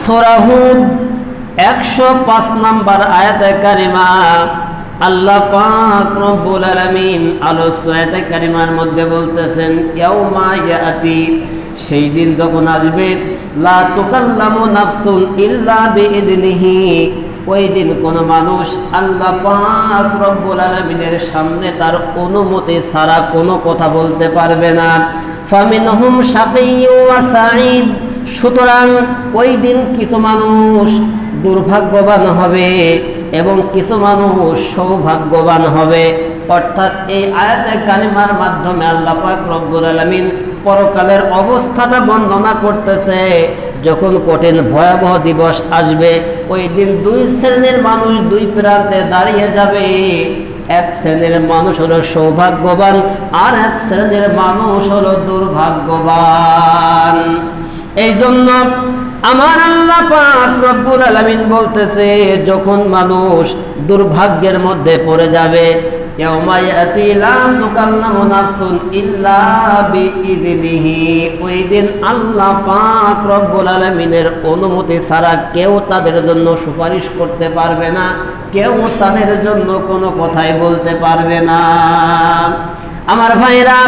সোরাহুদ একশো পাঁচ নাম্বার আয়াতে কারিমা। আল্লাহ পাক রব্বুল আলামিন আলোচ্য আয়াতে কারিমার মধ্যে বলতেছেন, ইয়াউমা ইয়াতি সেই দিন যখন আসবে, লা তুকাল্লামু নাফসুন ইল্লা বিইذনিহি ওই দিন কোন মানুষ আল্লাহ পাক রব্বুল আলামিনের সামনে তার অনুমতি ছাড়া কোনো কথা বলতে পারবে না। ফামিনহুম শাকিয়্যু ওয়া সাঈদ সুতরাং ওই দিন কিছু মানুষ দুর্ভাগ্যবান হবে এবং কিছু মানুষ সৌভাগ্যবান হবে। অর্থাৎ এই আয়াতে কালিমার মাধ্যমে আল্লাহ পাক রব্বুল আলামিন পরকালের অবস্থাটা বর্ণনা করতেছে, যখন কঠিন ভয়াবহ দিবস আসবে, ওই দিন দুই শ্রেণির মানুষ দুই প্রান্তে দাঁড়িয়ে যাবে। এক শ্রেণির মানুষ হলো সৌভাগ্যবান, আর এক শ্রেণির মানুষ হলো দুর্ভাগ্যবান। এই জন্য আমার আল্লাহ পাক রব্বুল আলামিন বলতেছে, যখন মানুষ দুর্ভাগ্যের মধ্যে পড়ে যাবে আল্লাহ অনুমতি ছাড়া কেউ তাদের জন্য সুপারিশ করতে পারবে না, কেউ তাদের জন্য কোনো কথাই বলতে পারবে না। আমার ভাইরা,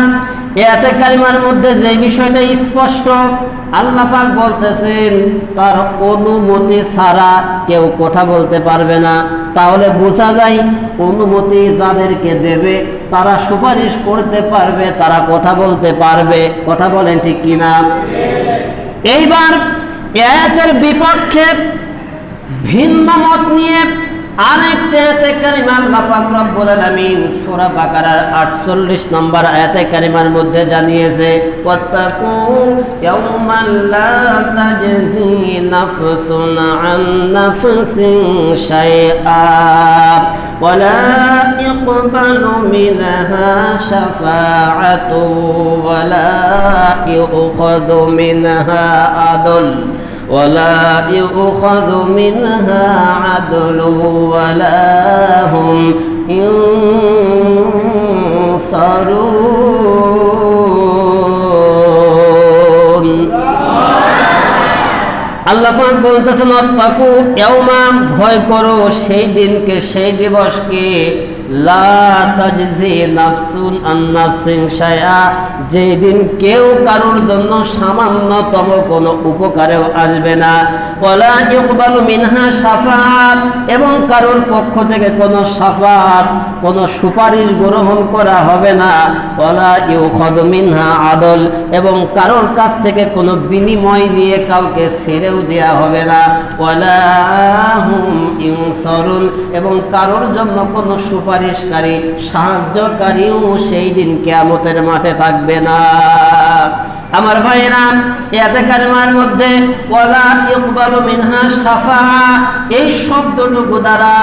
এতে কারিমার মধ্যে যে বিষয়টা স্পষ্ট আল্লাহ পাক বলতেছেন, তার অনুমতি ছাড়া কেউ কথা বলতে পারবে না। তাহলে বোঝা যায়, অনুমতি যাদেরকে দেবে, তারা সুপারিশ করতে পারবে, তারা কথা বলতে পারবে। কথা বলেন ঠিক কিনা? এইবার বিপক্ষে ভিন্ন মত নিয়ে আরেকটা আয়াতে কারিমা আল্লাহ পাক রব্বুল আলামিন সূরা বাকারার 48 নম্বর আয়াতে কারিমার মধ্যে জানিয়েছে ولا يؤخذ منها عدل ولا هم ينصرون আল্লাহ পাক বলতেছেন অত্তাকু ইয়াউমা ভয় করো সেই দিনকে সেই দিবসকে লা তাজজি নাফসুন আন নাফসিন শাইআ যেই দিন কেউ কারোর জন্য সামান্যতম কোনো উপকারেও আসবে না। ওয়ালা ইকবালু মিনহা শাফাআত, এবং কারোর পক্ষ থেকে কোনো শাফাআত, কোনো সুপারিশ গ্রহণ করা হবে না। ওয়ালা ইউখাযু মিনহা আদল, এবং কারোর কাছ থেকে কোনো বিনিময় নিয়ে কাউকে ছেড়েও দেয়া হবে না। ওয়ালা হুম ইউনসারুন, এবং কারোর জন্য কোনো সুপারিশকারী, সাহায্যকারীও সেই দিন কিয়ামতের মাঠে থাকবে না। আমার ভাইরা, এতে কারিমার মধ্যে, ওয়ালা ইকবালু মিনহা শাফা এই শব্দটুকু দ্বারা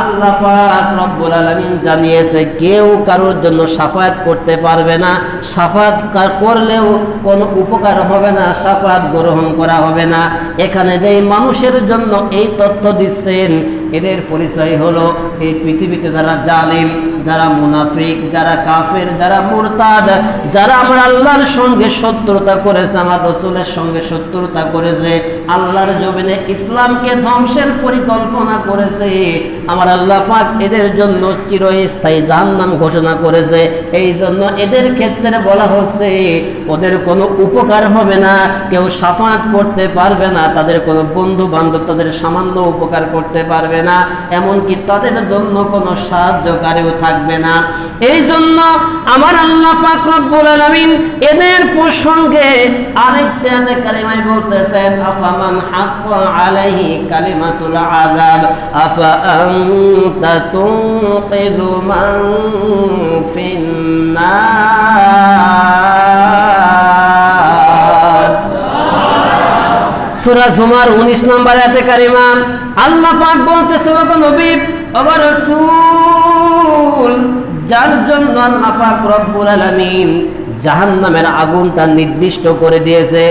আল্লাহ পাক রব্বুল আলামিন জানিয়েছে, কেউ কারোর জন্য সাফায়াত করতে পারবে না। সাফায়াত করলেও কোনো উপকার হবে না, সাফায়াত গ্রহণ করা হবে না। এখানে যে মানুষের জন্য এই তথ্য দিচ্ছেন, এদের পরিচয় হলো এই পৃথিবীতে যারা জালিম যারা মুনাফিক, যারা কাফের, যারা মুরতাদ, যারা আমার আল্লাহর সঙ্গে শত্রুতা করেছে, আমার রসুলের সঙ্গে শত্রুতা করেছে, আল্লাহর জমিনে ইসলামকে ধ্বংসের পরিকল্পনা করেছে আমার আল্লাহ পাক এদের জন্য চিরস্থায়ী জাহান্নাম ঘোষণা করেছে। এই জন্য এদের ক্ষেত্রে বলা হচ্ছে, ওদের কোনো উপকার হবে না, কেউ সাফাত করতে পারবে না, তাদের কোনো বন্ধু বান্ধব তাদের সামান্য উপকার করতে পারবে না, এমনকি তাদের জন্য কোনো সাহায্যকারীও থাকবে না। এই জন্য আমার আল্লাহ পাক রব্বুল আলামিন এদের প্রসঙ্গে আরেকটা কালিমায় বলতেছেন, আফামান হাক্কা আলাইহি কালিমাতুল আযাব? আফা আনতা তুনকিদু মান ফিন্নার সূরা জুমার 19 নম্বর আয়াতে কারিমা, আল্লাহ পাক বলতেছে, ওগো নবী, ওগো রাসূল, যার জন্য আল্লাহ পাক রব্বুল আলামিন জাহান্নামের আগুনটা নির্দিষ্ট করে দিয়েছে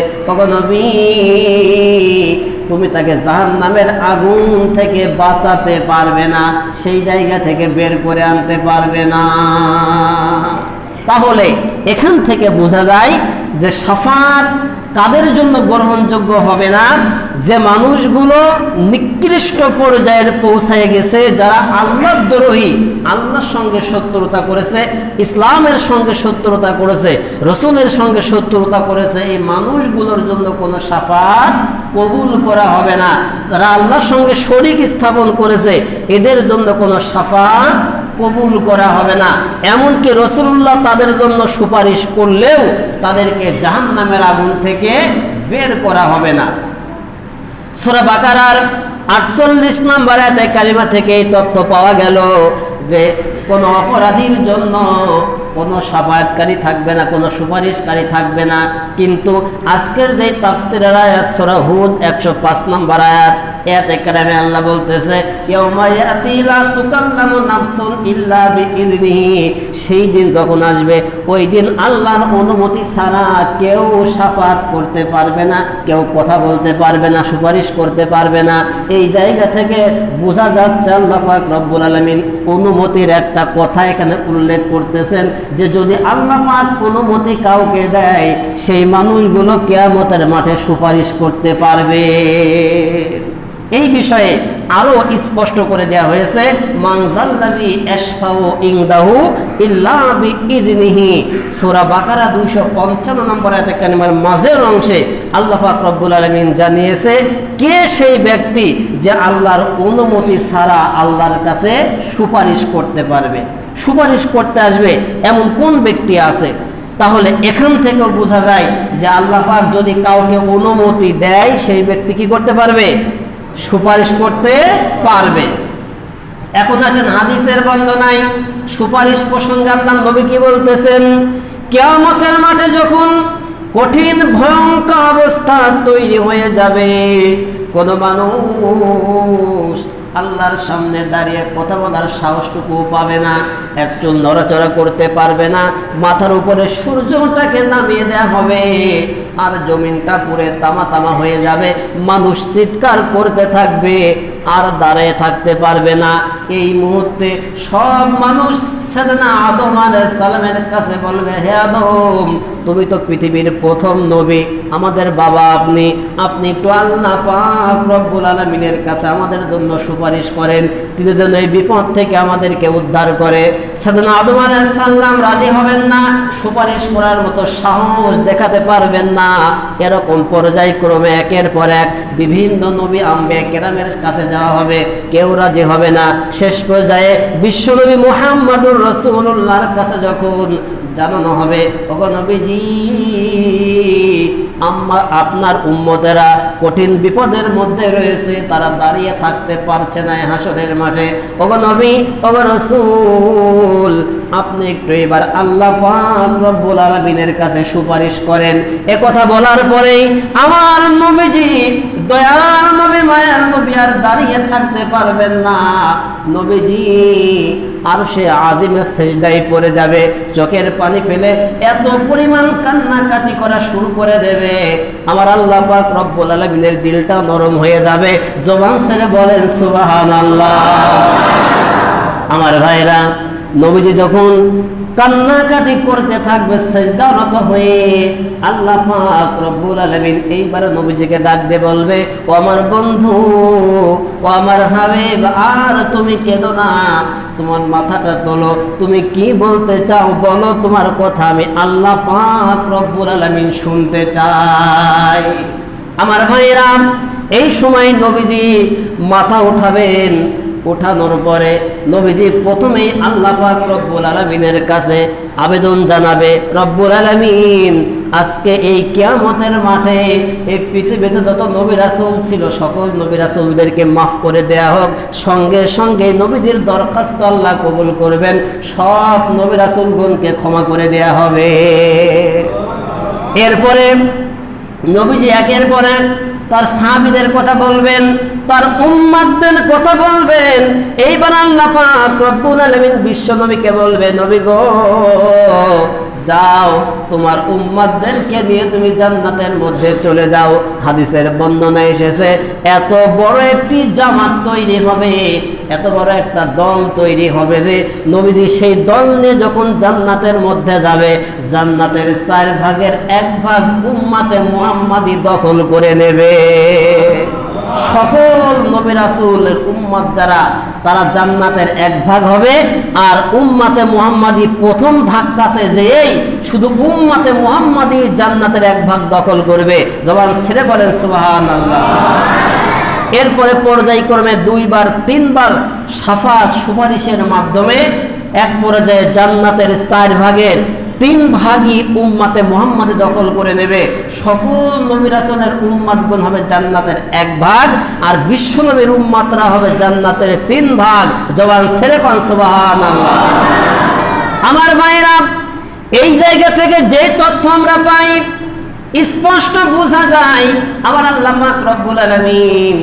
তুমি তাকে জাহান নামের আগুন থেকে বাঁচাতে পারবে না, সেই জায়গা থেকে বের করে আনতে পারবে না। তাহলে এখান থেকে বোঝা যায় যে সাফাত কাদের জন্য গ্রহণযোগ্য হবে না। যে মানুষগুলো নিকৃষ্ট পর্যায়ের পৌঁছায় গেছে, যারা আল্লাহ দ্রোহী, আল্লাহর সঙ্গে শত্রুতা করেছে, ইসলামের সঙ্গে শত্রুতা করেছে, রসুলের সঙ্গে শত্রুতা করেছে, এই মানুষগুলোর জন্য কোনো সাফাত কবুল করা হবে না। যারা আল্লাহর সঙ্গে শরিক স্থাপন করেছে, এদের জন্য কোনো সাফাত কবুল করা হবে না। এমনকি রসুল্লাহ তাদের জন্য সুপারিশ করলেও তাদেরকে জাহান নামের আগুন থেকে বের করা হবে না। সোরা আটচল্লিশ নম্বর এতে কালিমা থেকে এই তথ্য পাওয়া গেল যে, কোনো অপরাধীর জন্য কোনো সাফায়াতকারী থাকবে না, কোনো সুপারিশকারী থাকবে না। কিন্তু আজকের যে তাফসিরের আয়াত, সোরা হুদ একশো পাঁচ নম্বর আয়াত, এতে কালামে আল্লাহ বলতেছে সেই দিন যখন আসবে, ওই দিন আল্লাহর অনুমতি ছাড়া কেউ সাফাত করতে পারবে না, কেউ কথা বলতে পারবে না, সুপারিশ করতে পারবে না। এই জায়গা থেকে বোঝা যাচ্ছে আল্লাহ পাক রব্বুল আলামিন অনুমতির একটা কথা এখানে উল্লেখ করতেছেন যে যদি আল্লাহ পাক অনুমতি কাউকে দেয়, সেই মানুষগুলো কেয়ামতের মাঠে সুপারিশ করতে পারবে। এই বিষয়ে আরও স্পষ্ট করে দেয়া হয়েছে বিইذনিহি সূরা বাকারা 255 নম্বর আয়াতে মাঝের অংশে আল্লাহ পাক রব্বুল আলামিন জানিয়েছে, কে সেই ব্যক্তি যে আল্লাহর অনুমতি ছাড়া আল্লাহর কাছে সুপারিশ করতে পারবে? সুপারিশ করতে আসবে এমন কোন ব্যক্তি আছে? তাহলে এখান থেকেও বোঝা যায় যে আল্লাহ পাক যদি কাউকে অনুমতি দেয়, সেই ব্যক্তি কি করতে পারবে? সুপারিশ করতে পারবে। এখন আসেন হাদিসের বন্দনায়। সুপারিশ প্রসঙ্গে আল্লাহ নবী কি বলতেছেন? কেয়ামতের মাঠে যখন কঠিন ভয়ঙ্কর অবস্থা তৈরি হয়ে যাবে। কোন মানুষ আল্লাহর সামনে দাঁড়িয়ে কথা বলার সাহসটুকু পাবে না, একজন নড়াচড়া করতে পারবে না, মাথার উপরে সূর্যটাকে নামিয়ে দেওয়া হবে আর জমিনটা পুরে তামা তামা হয়ে যাবে। মানুষ চিৎকার করতে থাকবে আর দাঁড়িয়ে থাকতে পারবে না। এই মুহূর্তে সব মানুষ সেদিনা আদম আলাইহিস সালামের কাছে বলবে, হে আদম, তুমি তো পৃথিবীর প্রথম নবী, আমাদের বাবা আপনি। আপনি একটু পাক রব্বুল আলামিনের কাছে আমাদের জন্য সুপারিশ করেন। তিনি যেন এই বিপদ থেকে আমাদেরকে উদ্ধার করে। সেদিন আদম আলাইহিস সালাম রাজি হবেন না, সুপারিশ করার মতো সাহস দেখাতে পারবেন না। এরকম পর্যায়ক্রমে একের পর এক বিভিন্ন নবী আম্বে কেরামের কাছে যাওয়া হবে, কেউ রাজি হবে না। শেষ পর্যায়ে বিশ্বনবী মুহাম্মাদুর রসুল্লাহর কাছে যখন জানানো হবে নবীজি, আম্মা, আপনার উম্মতেরা কঠিন বিপদের মধ্যে রয়েছে, তারা দাঁড়িয়ে থাকতে পারছে না এই হাসরের মাঠে। নবী, ওগো রসুল, আপনি একটু এবার আল্লাহ পাক রব্বুল আলামিনের কাছে সুপারিশ করেন। এ কথা বলার পরেই আমার নবীজি দয়ার নবী মায়ের নবী আর দাঁড়িয়ে থাকতে পারবেন না। নবীজি আর সে আদিমের শেষদাই পড়ে যাবে, চোখের পানি ফেলে এত পরিমাণ কান্নাকাটি করা শুরু করে দেবে। আমার আল্লাহ পাক রব্বুল আলামিনের দিলটা নরম হয়ে যাবে। জবান ছেড়ে বলেন, সুবহানাল্লাহ। আমার ভাইরা নবীজি যখন কান্নাকাটি করতে থাকবে, সেজদারত হয়ে আল্লাহ পাক রব্বুল আলামিন এইবার নবীজিকে ডাক দিয়ে বলবে, ও আমার বন্ধু, ও আমার হাবিব, আর তুমি কেঁদো না। তোমার মাথাটা তোলো। তুমি কি বলতে চাও বলো। তোমার কথা আমি আল্লাহ পাক রব্বুল আলামিন শুনতে চাই। আমার ভাইরা এই সময় নবীজি মাথা উঠাবেন। ওঠানোর পরে নবীজি প্রথমেই আল্লাহ পাক রব্বুল আলমিনের কাছে আবেদন জানাবে, রব্বুল আলমিন, আজকে এই কিয়ামতের মাঠে এই পৃথিবীতে যত নবী রাসুল ছিল, সকল নবী রাসুলদেরকে মাফ করে দেয়া হোক। সঙ্গে সঙ্গে নবীদের দরখাস্ত আল্লাহ কবুল করবেন। সব নবী রাসুলগণকে ক্ষমা করে দেয়া হবে। এরপরে নবীজি একের পর তার স্বামীদের কথা বলবেন, তার উম্মাদদের কথা বলবেন। এইবার আল্লাহ পাক রব্বুল আলামিন বিশ্ব নবীকে বলবেন, নবী গো যাও, তোমার উম্মাদদেরকে নিয়ে তুমি জান্নাতের মধ্যে চলে যাও। হাদিসের বর্ণনা এসেছে, এত বড় একটি জামাত তৈরি হবে, এত বড় একটা দল তৈরি হবে যে, নবীজি সেই দল নিয়ে যখন জান্নাতের মধ্যে যাবে, জান্নাতের চার ভাগের এক ভাগ উম্মাতে মুহাম্মাদি দখল করে নেবে। সকল নবী রাসূলের উম্মত যারা, তারা জান্নাতের এক ভাগ হবে। আর উম্মাতে মুহাম্মাদি প্রথম ধাক্কাতে যেই শুধু উম্মাতে মুহাম্মাদি জান্নাতের এক ভাগ দখল করবে। জবান ছেড়ে বলেন, সুবহানাল্লাহ। এরপরে পর্যায়ক্রমে দুইবার, তিনবার সাফা সুপারিশের মাধ্যমে এক পর্যায়ে জান্নাতের চার ভাগের তিন ভাগই উম্মাতে মোহাম্মদে দখল করে নেবে। সকল নবী রাসূলের উম্মাতগণ হবে জান্নাতের এক ভাগ, আর বিশ্ব নবীর উম্মাতরা হবে জান্নাতের তিন ভাগ। জবান ছেড়ে পান আমার ভাইরা এই জায়গা থেকে যে তথ্য আমরা পাই, স্পষ্ট বোঝা যায় আবার আল্লাহ রব্বুল আলামিন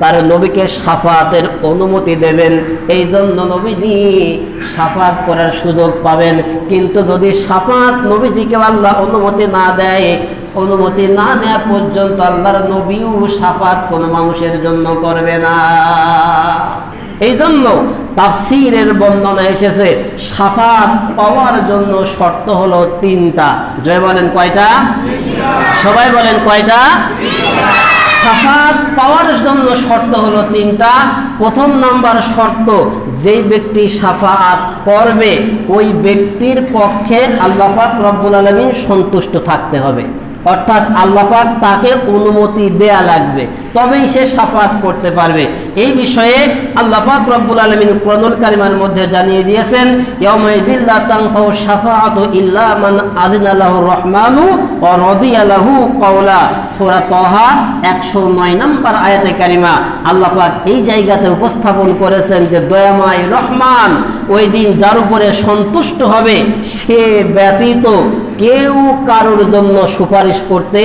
তার নবীকে সাফাতের অনুমতি দেবেন। এই জন্য নবীজি সাফাত করার সুযোগ পাবেন। কিন্তু যদি সাফাত নবীজিকে আল্লাহ অনুমতি না দেয়, অনুমতি না দেওয়া পর্যন্ত আল্লাহর নবীও সাফাত কোনো মানুষের জন্য করবে না। এই জন্য তাফসিরের বর্ণনা এসেছে, সাফাত পাওয়ার জন্য শর্ত হলো তিনটা। জয় বলেন কয়টা? সবাই বলেন কয়টা? সাফাত পাওয়ার জন্য শর্ত হলো তিনটা। প্রথম নাম্বার শর্ত, যেই ব্যক্তি সাফাত করবে, ওই ব্যক্তির পক্ষে আল্লাপাক রব্বুল আলমিন সন্তুষ্ট থাকতে হবে। অর্থাৎ আল্লাপাক তাকে অনুমতি দেয়া লাগবে, তবেই সে সাফাত করতে পারবে। এই বিষয়ে আল্লাপাক রব্বুল আলমিন কোরআনুল কারিমার মধ্যে জানিয়ে দিয়েছেন ইয়াউমাইযিল্লা তানফাউ শাফাআতু ইল্লা আযিনা লাহু রহমানু ওয়া রাদিয়া লাহু কওলা। সূরা তাহা 109 নম্বর কারিমা। এই জায়গাতে উপস্থাপন করেছেন যে রহমান, ওই দিন যার উপরে সন্তুষ্ট হবে, সে ব্যতীত কেউ কারোর জন্য সুপারিশ করতে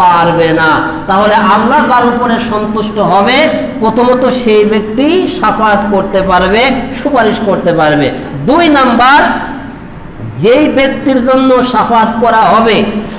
পারবে না। তাহলে আল্লাহ যার উপরে সন্তুষ্ট হবে, প্রথমত সেই ব্যক্তি সাফাত করতে পারবে, সুপারিশ করতে পারবে। দুই নাম্বার, যেই ব্যক্তির জন্য সাফাত করা হবে,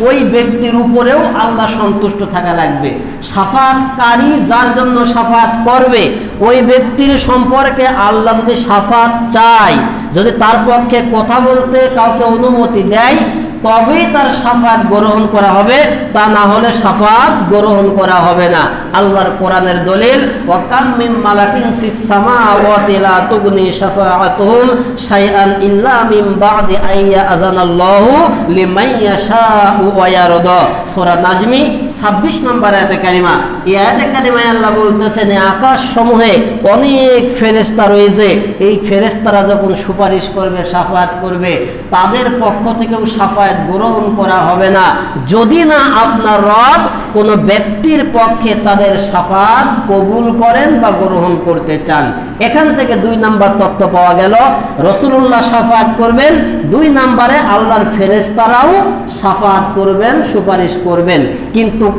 ওই ব্যক্তির উপরেও আল্লাহ সন্তুষ্ট থাকা লাগবে। সাফাতকারী যার জন্য সাফাত করবে, ওই ব্যক্তির সম্পর্কে আল্লাহ যদি সাফাত চায়, যদি তার পক্ষে কথা বলতে কাউকে অনুমতি দেয় তবেই তার সাফাত গ্রহণ করা হবে, তা না হলে সাফাত গ্রহণ করা হবে না। আল্লাহর কোরআনের দলিল, ওয়াকাম মালাকিন ফিস সামাওয়াতি লা তুগনি শাফাআতুহুম শাইআন ইল্লা বাদি আইয়া আযানাল্লাহু লিমান ইয়াশাউ ওয়া ইয়ারদা। সূরা নাজমি 26 নম্বর আয়াতে কারিমা। এই আয়াতে কারিমায় আল্লাহ বলতেছেন আকাশ সমূহে অনেক ফেরেশতা রয়েছে। এই ফেরেশতারা যখন সুপারিশ করবে, সাফাত করবে, তাদের পক্ষ থেকেও সাফাত গ্রহণ করা হবে না। যদি না আপনার রব কোনো ব্যক্তির পক্ষে তাদের সাফাত কবুল করেন বা গ্রহণ করতে চান। এখান থেকে দুই নাম্বার তত্ত্ব পাওয়া গেল। রসুল্লাহ সাফাত করবেন। দুই নাম্বারে আল্লাহর ফেরেশতারাও সাফাত করবেন, সুপারিশ করবেন। কিন্তু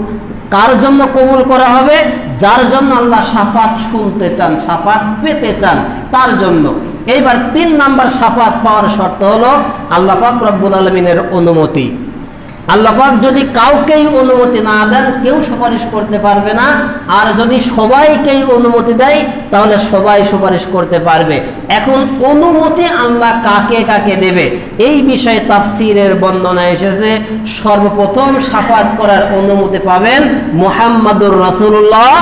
কার জন্য কবুল করা হবে? যার জন্য আল্লাহ সাফাত শুনতে চান, সাফাত পেতে চান, তার জন্য। এইবার তিন নাম্বার সাফাত পাওয়ার শর্ত হলো আল্লাহ পাক রব্বুল আলমিনের অনুমতি। আল্লাহ পাক যদি কাউকেই অনুমতি না দেন, কেউ সুপারিশ করতে পারবে না। আর যদি সবাইকেই অনুমতি দেয়, তাহলে সবাই সুপারিশ করতে পারবে। এখন অনুমতি আল্লাহ কাকে কাকে দেবে? এই বিষয়ে তাফসিরের বর্ণনা এসেছে, সর্বপ্রথম সাফাত করার অনুমতি পাবেন মোহাম্মদুর রসুল্লাহ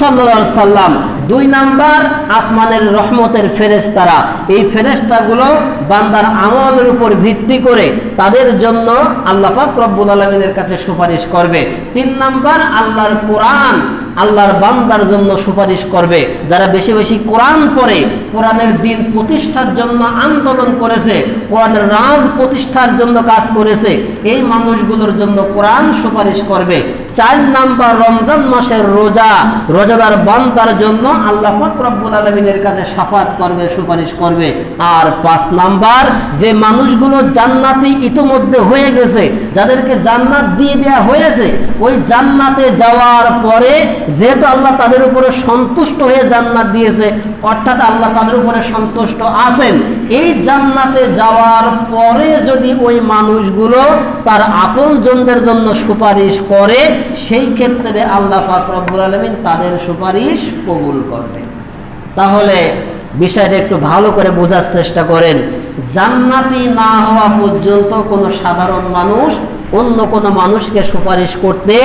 সাল্লা সাল্লাম দুই নাম্বার, আসমানের রহমতের ফেরেস্তারা এই ফেরেস্তাগুলো বান্দার আমলের উপর ভিত্তি করে তাদের জন্য আল্লাহ পাক রব্বুল আলমিনের কাছে সুপারিশ করবে। তিন নাম্বার, আল্লাহর কোরআন। আল্লাহর বান্দার জন্য সুপারিশ করবে। যারা বেশি বেশি কোরআন পড়ে, কোরআনের দিন প্রতিষ্ঠার জন্য আন্দোলন করেছে, কোরআনের রাজ প্রতিষ্ঠার জন্য কাজ করেছে, এই মানুষগুলোর জন্য কোরআন সুপারিশ করবে। চার নাম্বার রমজান মাসের রোজা, রোজাদার বান্দার জন্য আল্লাহ রব্বুল আলমিনের কাছে সাফাত করবে, সুপারিশ করবে। আর পাঁচ নাম্বার, যে মানুষগুলো জান্নাতি ইতোমধ্যে হয়ে গেছে, যাদেরকে জান্নাত দিয়ে দেওয়া হয়েছে, ওই জান্নাতে যাওয়ার পরে যেহেতু আল্লাহ তাদের উপরে সন্তুষ্ট হয়ে জান্নাত দিয়েছে, অর্থাৎ আল্লাহ তাদের উপরে সন্তুষ্ট আছেন, এই জান্নাতে যাওয়ার পরে যদি ওই মানুষগুলো তার আপনজনদের জন্য সুপারিশ করে সেই ক্ষেত্রে আল্লাহ পাক রব্বুল আলমিন তাদের সুপারিশ কবুল করবে তাহলে বিষয়টা একটু ভালো করে বোঝার চেষ্টা করেন। জান্নাতি না হওয়া পর্যন্ত কোনো সাধারণ মানুষ অন্য কোনো মানুষকে সুপারিশ করতে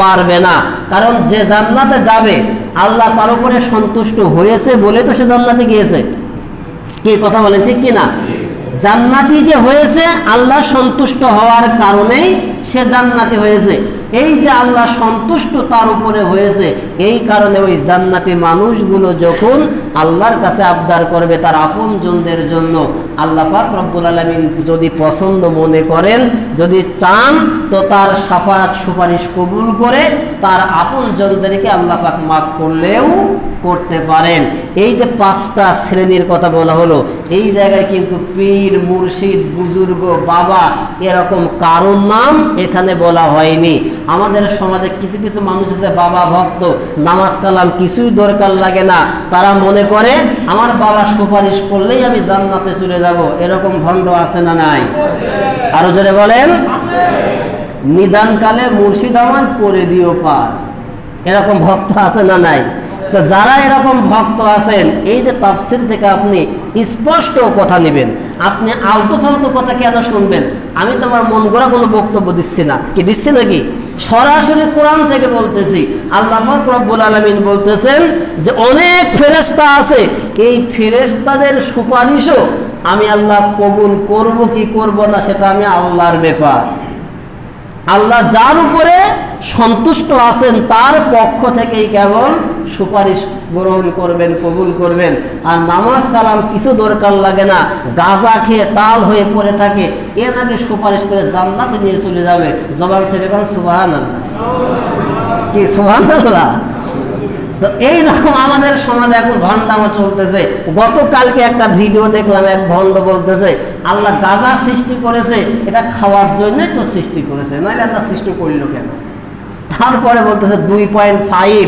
পারবে না। কারণ যে জান্নাতে যাবে, আল্লাহ তার উপরে সন্তুষ্ট হয়েছে বলে তো সে জান্নাতে গিয়েছে। কি কথা বলেন, ঠিক কি না জান্নাতি যে হয়েছে, আল্লাহ সন্তুষ্ট হওয়ার কারণেই সে জান্নাতি হয়েছে। এই যে আল্লাহ সন্তুষ্ট তার উপরে হয়েছে এই কারণে ওই জান্নাতি মানুষগুলো যখন আল্লাহর কাছে আবদার করবে তার আপন জনদের জন্য, আল্লাহ পাক রব্বুল আলমিন যদি পছন্দ মনে করেন, যদি চান, তো তার সাফাত সুপারিশ কবুল করে তার আপন জনদেরকে আল্লাহ পাক মাফ করলেও করতে পারেন। এই যে পাঁচটা শ্রেণির কথা বলা হলো, এই জায়গায় কিন্তু পীর, মুর্শিদ, বুজুর্গ, বাবা এরকম কারোর নাম এখানে বলা হয়নি। আমাদের সমাজে কিছু কিছু মানুষ আছে, বাবা ভক্ত। নামাজ কালাম কিছুই দরকার লাগে না। তারা মনে করে, আমার বাবা সুপারিশ করলেই আমি জান্নাতে চলে যাব। এরকম ভণ্ড আছে না নাই? আরও জোরে বলেন। নিদানকালে মুর্শিদ আমার করে দিও পার। এরকম ভক্ত আছে না নাই? তো যারা এরকম ভক্ত আছেন, এই যে তাফসির থেকে আপনি স্পষ্ট কথা নেবেন। আপনি আলতু ফালতু কথা কেন শুনবেন? আমি তোমার মন গড়া কোনো বক্তব্য দিচ্ছি না। কি দিচ্ছি নাকি? সরাসরি কোরআন থেকে বলতেছি। আল্লাহ রব্বুল আলমিন বলতেছেন যে, অনেক ফেরেস্তা আছে। এই ফেরেস্তাদের সুপারিশও আমি আল্লাহ কবুল করব কি করব না, সেটা আমি আল্লাহর ব্যাপার। আল্লাহ যার উপরে সন্তুষ্ট আছেন, তার পক্ষ থেকেই কেবল সুপারিশ গ্রহণ করবেন, কবুল করবেন। আর নামাজ কালাম কিছু দরকার লাগে না। গাঁজা খেয়ে টাল হয়ে পড়ে থাকে। এ নাকি সুপারিশ করে জান্নাতে নিয়ে চলে যাবে। জবান সেরে কারণ সুবাহান কি সুবাহান আল্লাহ তো এইরকম আমাদের সমাজে এখন ভণ্ডামা চলতেছে। গতকালকে একটা ভিডিও দেখলাম, এক ভণ্ড বলতেছে, আল্লাহ গাঁজা সৃষ্টি করেছে, এটা খাওয়ার জন্যই তো সৃষ্টি করেছে। নাহলে আল্লাহ সৃষ্টি করল কেন? তারপরে বলতেছে দুই পয়েন্ট ফাইভ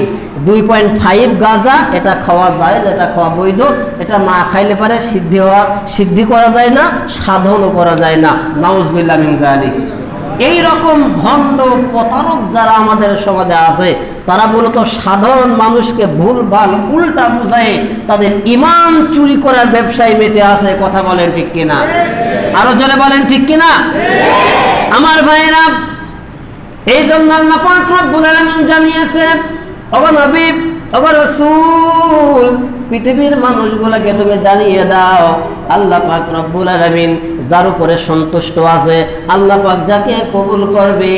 দুই পয়েন্ট ফাইভ গাঁজা, এটা খাওয়া যায় এটা খাওয়া বৈধ। এটা না খাইলে পারে সিদ্ধি হওয়া, সিদ্ধি করা যায় না, সাধনও করা যায় না। নাউজবিল্লা মিনজালি এই রকম ভণ্ড প্রতারক যারা আমাদের সমাজে আছে, তারা মূলত সাধারণ মানুষকে ভুল ভালো উল্টা বুঝায়, তাদের ইমান চুরি করার ব্যবসায় মেতে আছে, কথা বলেন ঠিক কিনা? আরও জনে বলেন ঠিক কিনা? আমার ভাইয়েরা এই জন্য আল্লাহ পাক রব্বুল আলামিন জানিয়েছেন, ওগো নবী, ওগো রাসূল, পৃথিবীর মানুষগুলোকে তুমি জানিয়ে দাও আল্লাহ পাক রব্বুল আলামিন যার উপরে সন্তুষ্ট আছে, আল্লাহ পাক যাকে কবুল করবে,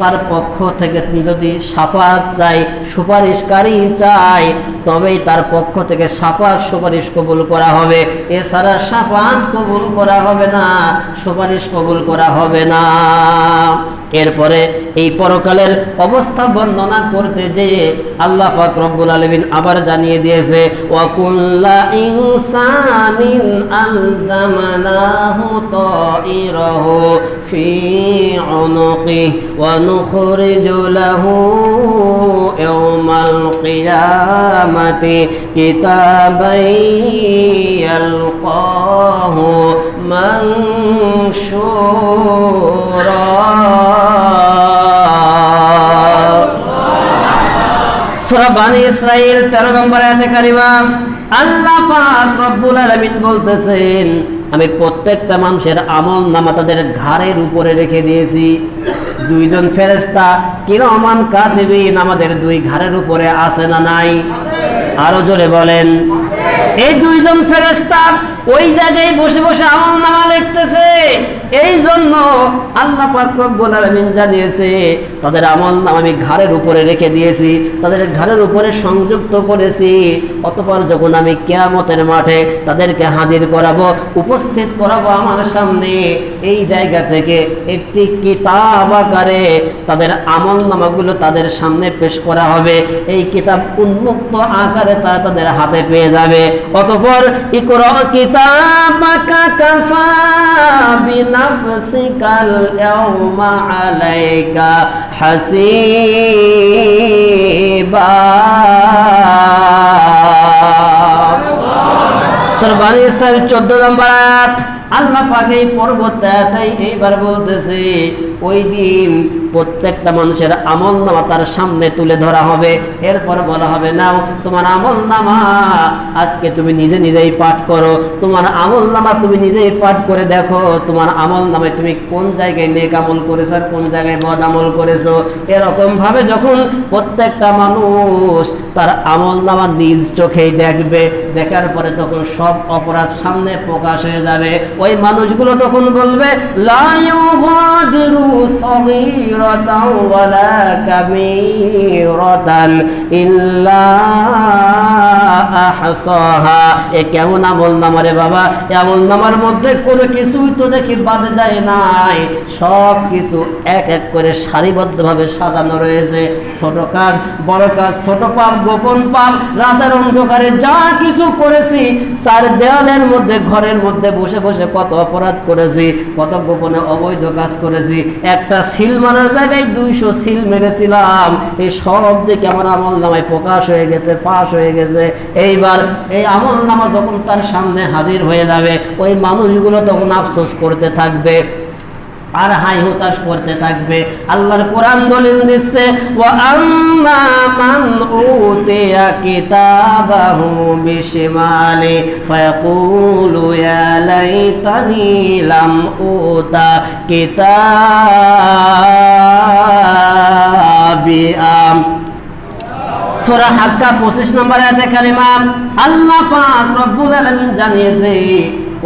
তার পক্ষ থেকে তুমি যদি সাফাত চাই, সুপারিশকারী চাই, তবেই তার পক্ষ থেকে সাফাত সুপারিশ কবুল করা হবে। এছাড়া সাফাত কবুল করা হবে না, সুপারিশ কবুল করা হবে না। এরপরে এই পরকালের অবস্থা বর্ণনা করতে যে আল্লাহ পাক রব্বুল আলামিন আবার জানিয়ে দিয়েছে ওয়াকুল্লা ইনসানিন আলজামানাহু ফি উনুকি ওয়া নুখরিজু লাহু ইয়াউমাল কিয়ামাতি কিতাবান ইয়ালকাহু মানশুরা সূরা বানি ইসরাইল 13 নম্বর আয়াতে কারিমা আল্লাহ পাক রব্বুল আলামিন বলতেছেন, আমি প্রত্যেকটা মানুষের আমল নামা তাদের ঘাড়ের উপরে রেখে দিয়েছি। দুইজন ফেরেশতা কিরমান কাতিবিন, আমাদের দুই ঘাড়ের উপরে আছে না নাই? আরও জোরে বলেন। এই দুইজন ফেরেশতা ওই জায়গায় বসে বসে আমল নামা লিখতেছে। এই জন্য আল্লাহ পাক রব্বুল আলামিন জানিয়েছে, তাদের আমল নাম আমি ঘাড়ের উপরে রেখে দিয়েছি, তাদের ঘাড়ের উপরে সংযুক্ত করেছি। অতপর যখন আমি কেয়ামতের মাঠে তাদেরকে হাজির করাবো, উপস্থিত করাবো আমার সামনে, এই জায়গা থেকে একটি কিতাব আকারে তাদের আমল নামাগুলো তাদের সামনে পেশ করা হবে। এই কিতাব উন্মুক্ত আকারে তারা তাদের হাতে পেয়ে যাবে। অতপর, ইকরা আলাইকা হাসিবা। সরবানি ইসরাইল 14 নম্বর আয়াত। আল্লাহ পাক এই পর্বত এইবার বলতেছে ওই দিন প্রত্যেকটা মানুষের আমল নামা তার সামনে তুলে ধরা হবে। এরপর বলা হবে, নাও, তোমার আমল নামা আজকে তুমি নিজে নিজেই পাঠ করো। তোমার আমল নামা তুমি নিজেই পাঠ করে দেখো। তোমার আমল নামে তুমি কোন জায়গায় নেক আমল করেছ আর কোন জায়গায় বদ আমল করেছ? এরকম ভাবে যখন প্রত্যেকটা মানুষ তার আমল নামা নিজ চোখেই দেখবে, দেখার পরে তখন সব অপরাধ সামনে প্রকাশ হয়ে যাবে। ওই মানুষগুলো তখন বলবে, লা সগীরাতাও ওয়ালা কাবীরাতান ইল্লা আহসাহা এ কেমন আমল নামা রে বাবা? এ আমল নামার মধ্যে কোনো কিছুই তো দেখি বাদ দেয় নাই। সব কিছু এক এক করে সারিবদ্ধভাবে সাজানো রয়েছে। ছোট কাজ, বড় কাজ, ছোট পাপ, গোপন পাপ, রাতের অন্ধকারে যা কিছু করেছি, চার দেওয়ালের মধ্যে, ঘরের মধ্যে বসে বসে কত অপরাধ করেছি, কত গোপনে অবৈধ কাজ করেছি, একটা সিল মারার জায়গায় দুইশো সিল মেরেছিলাম, এই সব দিকে আমার আমল নামায় প্রকাশ হয়ে গেছে, পাশ হয়ে গেছে, এইবার এই আমল নামা যখন তার সামনে হাজির হয়ে যাবে, ওই মানুষগুলো তখন আফসোস করতে থাকবে। আর হাই হতাশ করতে থাকবে। আল্লাহর কোরআন দলিল দিচ্ছে ও আম্মা মান উতিয়া কিতাবাহু বিশিমালি, ফায়াকুলু ইয়া লাইতানি লাম উতা কিতাবিয়াম। সূরা হাক্কা 25 নম্বর আয়াতে কালিমা আল্লাহ পাক রব্বুল আলামিন জানিয়েছে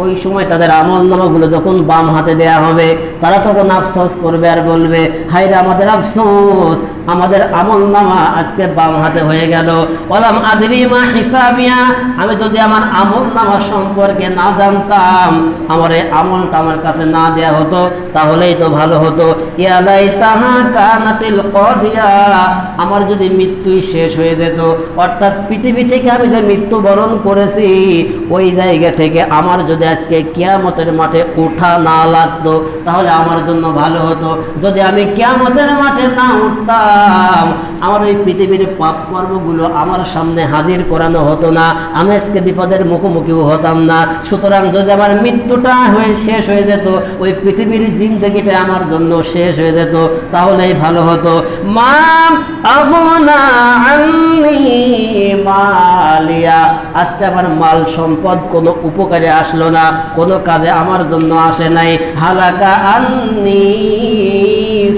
ওই সময় তাদের আমল নামাগুলো যখন বাম হাতে দেয়া হবে, তারা তখন আফসোস করবে আর বলবে হাইরে আমাদের আফসোস, আমাদের আমল নামা আজকে বাম হাতে হয়ে গেল। ওলাম আদরি মা হিসাবিয়া, আমি যদি আমার আমল নামা সম্পর্কে না জানতাম, আমার এই আমলটা আমার কাছে না দেয়া হতো, তাহলেই তো ভালো হতো। ইয়ালাই তাহা কানাতিল কদিয়া, আমার যদি মৃত্যুই শেষ হয়ে যেত, অর্থাৎ পৃথিবী থেকে আমি যে মৃত্যুবরণ করেছি, ওই জায়গা থেকে আমার যদি আজকে কিয়ামতের মাঠে উঠা না লাগতো, তাহলে আমার জন্য ভালো হতো। যদি আমি কিয়ামতের মাঠে না উঠতাম, আমার ওই পৃথিবীর পাপ কর্মগুলো আমার সামনে হাজির করানো হতো না, আমি আজকে বিপদের মুখোমুখিও হতাম না। সুতরাং যদি আমার মৃত্যুটা হয়ে শেষ হয়ে যেত, ওই পৃথিবীর জিন্দগিটা আমার জন্য শেষ হয়ে যেত, তাহলেই ভালো হতো। মা আবনা আজকে আমার মাল সম্পদ কোনো উপকারে আসলো না। কোনো কাজে আমার জন্য আসে নাই। হালাকা আন্নি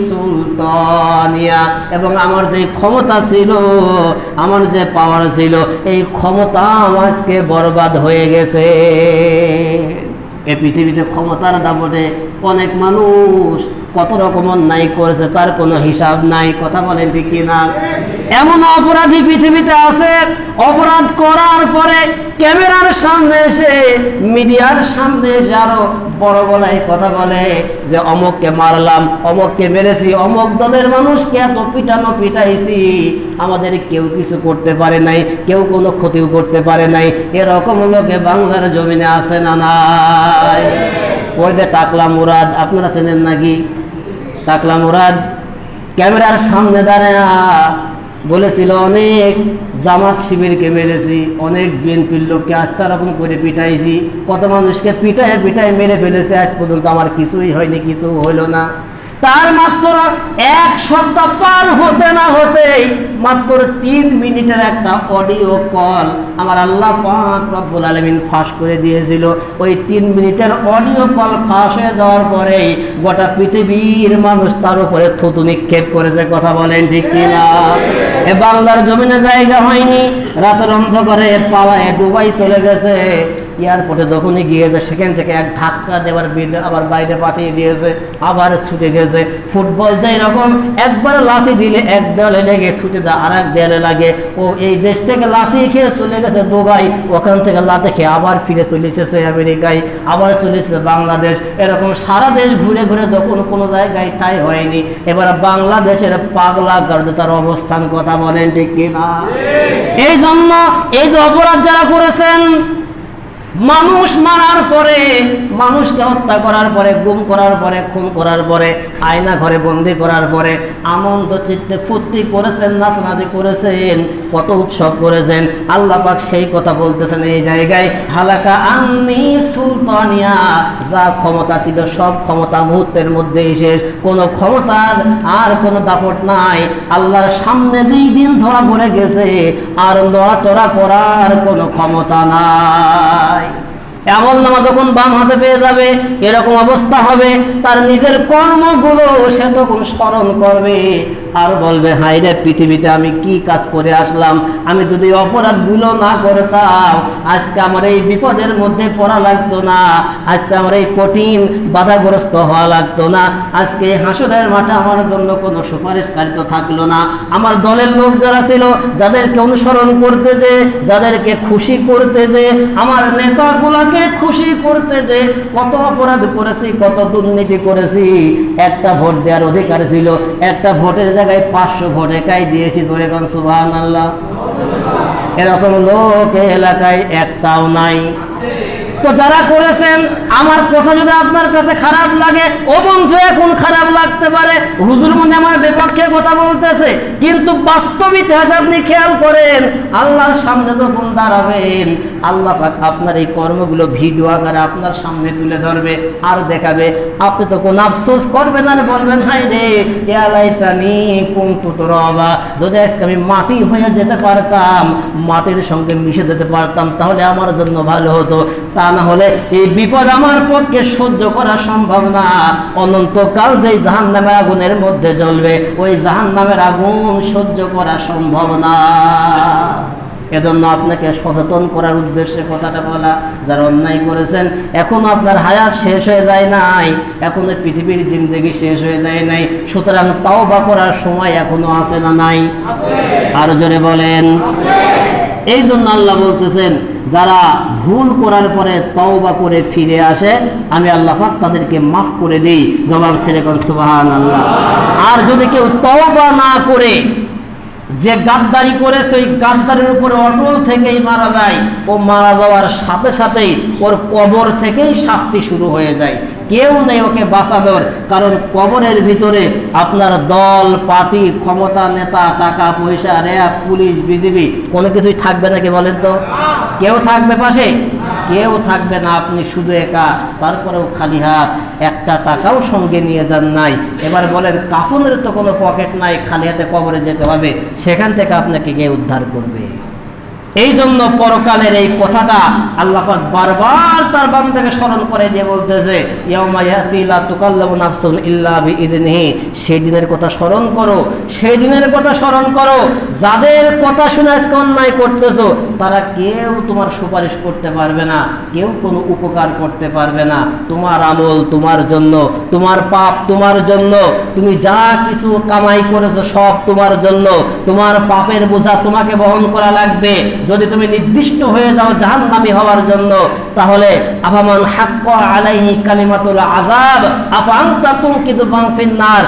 সুলতানিয়া। এবং আমার যে ক্ষমতা ছিল, আমার যে পাওয়ার ছিল, এই ক্ষমতা আজকে বরবাদ হয়ে গেছে। এ পৃথিবীতে ক্ষমতার দাপটে অনেক মানুষ কত রকম অন্যায় করেছে, তার কোনো হিসাব নাই। কথা বলেন ঠিক কিনা? এমন অপরাধী পৃথিবীতে আছে, অপরাধ করার পরে ক্যামেরার সামনে এসে, মিডিয়ার সামনে এসে আরও বড় গলায় কথা বলে যে, অমককে মারলাম, অমককে মেরেছি, অমক দলের মানুষকে এত পিটানো পিটাইছি, আমাদের কেউ কিছু করতে পারে নাই, কেউ কোনো ক্ষতিও করতে পারে নাই, এরকম লোকে বাংলার জমিনে আছে না নাই? ওই যে টাকলা মুরাদ, আপনারা চেনেন নাকি? টাকলা মুরাদ, ক্যামেরার সামনে দাঁড়ায় বলেছিল, অনেক জামাত শিবিরকে মেরেছি, অনেক বিএনপির লোককে আস্থা করে পিটাইছি। কত মানুষকে পিটায় পিটায় মেরে ফেলেছে, আজ পর্যন্ত আমার কিছুই হয়নি, কিছু হইল না। তার মাত্র এক সপ্তাহ পার হতে না হতেই মাত্র তিন মিনিটের একটা অডিও কল আমার আল্লাহ পাক রব্বুল আলমিন ফাঁস করে দিয়েছিল। ওই তিন মিনিটের অডিও কল ফাঁস হয়ে যাওয়ার পরেই গোটা পৃথিবীর মানুষ তার উপরে থুতু নিক্ষেপ করেছে, কথা বলেন ঠিক কিনা? এ বাংলার জমিনে জায়গা হয়নি, রাতের অন্ধকারে পালায় ডুবাই চলে গেছে। এয়ারপোর্টে যখনই গিয়েছে সেখান থেকে এক ধাক্কা দেওয়ার বিলে আবার বাইরে পাঠিয়ে দিয়েছে আবার ছুটে গেছে। ফুটবল যে এরকম একবার লাথি দিলে এক দেয়ালে লেগে ছুটে যায় আর এক দেয়ালে লাগে। ও এই দেশ থেকে লাথি খেয়ে চলে গেছে দুবাই। ওখান থেকে লাথি খেয়ে আবার ফিরে চলে এসেছে আমেরিকায় আবার চলে এসেছে বাংলাদেশ। এরকম সারা দেশ ঘুরে ঘুরে যখন কোনো জায়গায় ঠাই হয়নি এবার বাংলাদেশের পাগলা গার্ডে তার অবস্থান কথা বলেন ঠিক কিনা? এই জন্য এই যে অপরাধ যারা করেছেন মানুষ মারার পরে, মানুষকে হত্যা করার পরে, গুম করার পরে, খুন করার পরে, আয়না ঘরে বন্দি করার পরে আনন্দ চিত্তে ফুর্তি করেছেন, নাচনাচি করেছেন, কত উৎসব করেছেন, আল্লাহ পাক সেই কথা বলতেছেন এই জায়গায়, হালাকা আন্নি সুলতানিয়া, যা ক্ষমতা ছিল সব ক্ষমতা মুহূর্তের মধ্যেই শেষ, কোনো ক্ষমতার আর কোনো দাপট নাই, আল্লাহর সামনে দুই দিন ধরা পড়ে গেছে, আর নড়াচড়া করার কোনো ক্ষমতা নাই। এমন নামা যখন বাম হাতে পেয়ে যাবে, এরকম অবস্থা হবে। তার নিজের কর্মগুলো সে তখন স্মরণ করবে। আর বলবে হাই রে পৃথিবীতে আমি কি কাজ করে আসলাম? আমি যদি অপরাধগুলো না করতাম, আজকে আমার এই বিপদের মধ্যে পড়া লাগতো না। আজকে আমার এই কঠিন বাধাগ্রস্ত হওয়া লাগতো না। আজকে হাসরের মাঠে আমার জন্য কোনো সুপারিশকারী তো থাকল না। আমার দলের লোক যারা ছিল, যাদেরকে অনুসরণ করতে যে, যাদেরকে খুশি করতে যে, আমার নেতাগুলাকে খুশি করতে যে, কত অপরাধ করেছি, কত দুর্নীতি করেছি। একটা ভোট দেওয়ার অধিকার ছিল, একটা ভোটের জায়গায় পাঁচশো ভোট একাই দিয়েছি ধরে কোন সুবাহ আল্লাহ এরকম লোক এলাকায় একটাও নাই। তো যারা করেছেন, আমার কথা যদি আপনার কাছে খারাপ লাগে, ও বন্ধু, এখন খারাপ লাগতে পারে। হুজুর মনে আমার বিপক্ষে কথা বলতেছে, কিন্তু বাস্তব ইতিহাস আপনি খেয়াল করেন, আল্লাহর সামনে যখন দাঁড়াবেন, আল্লাহ পাক আপনার এই কর্মগুলো ভিডিও আকারে আপনার সামনে তুলে ধরবে, আর দেখাবে। আপনি তো কোন আফসোস করবেন আর বলবেন হাই রে ইয়ালাইতানি কোন রবা যদি আজকে আমি মাটি হয়ে যেতে পারতাম, মাটির সঙ্গে মিশে যেতে পারতাম, তাহলে আমার জন্য ভালো হতো। তা না হলে এই বিপদ আমার পক্ষে সহ্য করা সম্ভব না। অনন্তকাল যে জাহান নামের আগুনের মধ্যে জ্বলবে ওই জাহান নামের আগুন সহ্য করা সম্ভব না। এজন্য আপনাকে সচেতন করার উদ্দেশ্যে কথাটা বলা যারা অন্যায় করেছেন এখনও আপনার হায়াত শেষ হয়ে যায় নাই এখনও পৃথিবীর জিন্দগি শেষ হয়ে যায় নাই সুতরাং তাও বা করার সময় এখনও আছে না নাই? আরও জোরে বলেন। এই জন্য আল্লাহ বলতেছেন যারা ভুল করার পরে তওবা করে ফিরে আসে, আমি আল্লাহ পাক তাদেরকে মাফ করে দিই। জবান কর সুবাহান আল্লাহ আর যদি কেউ তওবা না করে, যে গাদ্দারি করেছে ওই গাদ্দারির উপরে অটল থেকেই মারা যায়, ও মারা যাওয়ার সাথে সাথেই ওর কবর থেকেই শাস্তি শুরু হয়ে যায়। কেউ নেই ওকে বাঁচানোর। কারণ কবরের ভিতরে আপনার দল, পার্টি, ক্ষমতা, নেতা, টাকা, পয়সা, র্যাব, পুলিশ, বিজিবি, কোনো কিছুই থাকবে নাকি বলেন তো? কেউ থাকবে পাশে? কেউ থাকবে না, আপনি শুধু একা। তারপরেও খালি হাত, একটা টাকাও সঙ্গে নিয়ে যান নাই। এবার বলেন, কাফনের তো কোনো পকেট নাই, খালি হাতে কবরে যেতে হবে। সেখান থেকে আপনাকে কে উদ্ধার করবে? এই জন্য পরকালের এই কথাটা আল্লাহ বারবার তার বান্দাকে স্মরণ করে দিয়ে বলতেছে, ইয়াউমা ইয়াতি লা তুকাল্লামু নাফসুন ইল্লা বিইذনিহি সেই দিনের কথা স্মরণ করো, সেই দিনের কথা স্মরণ করো। যাদের কথা শুনে আজকে অন্যায় করতেছো, তারা কেউ তোমার সুপারিশ করতে পারবে না, কেউ কোনো উপকার করতে পারবে না। তোমার আমল তোমার জন্য, তোমার পাপ তোমার জন্য, তুমি যা কিছু কামাই করেছ সব তোমার জন্য। তোমার পাপের বোঝা তোমাকে বহন করা লাগবে। যদি তুমি নির্দিষ্ট হয়ে যাও জাহান্নামী হওয়ার জন্য, তাহলে আফামান হাক্ক আলাইহি কালিমাতুল আযাব আফান্তা তুনকিদু বানফিন নার,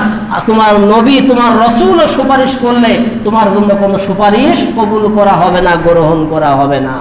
তোমার নবী, তোমার রাসূল সুপারিশ করলে তোমার জন্য কোনো সুপারিশ কবুল করা হবে না, গ্রহণ করা হবে না।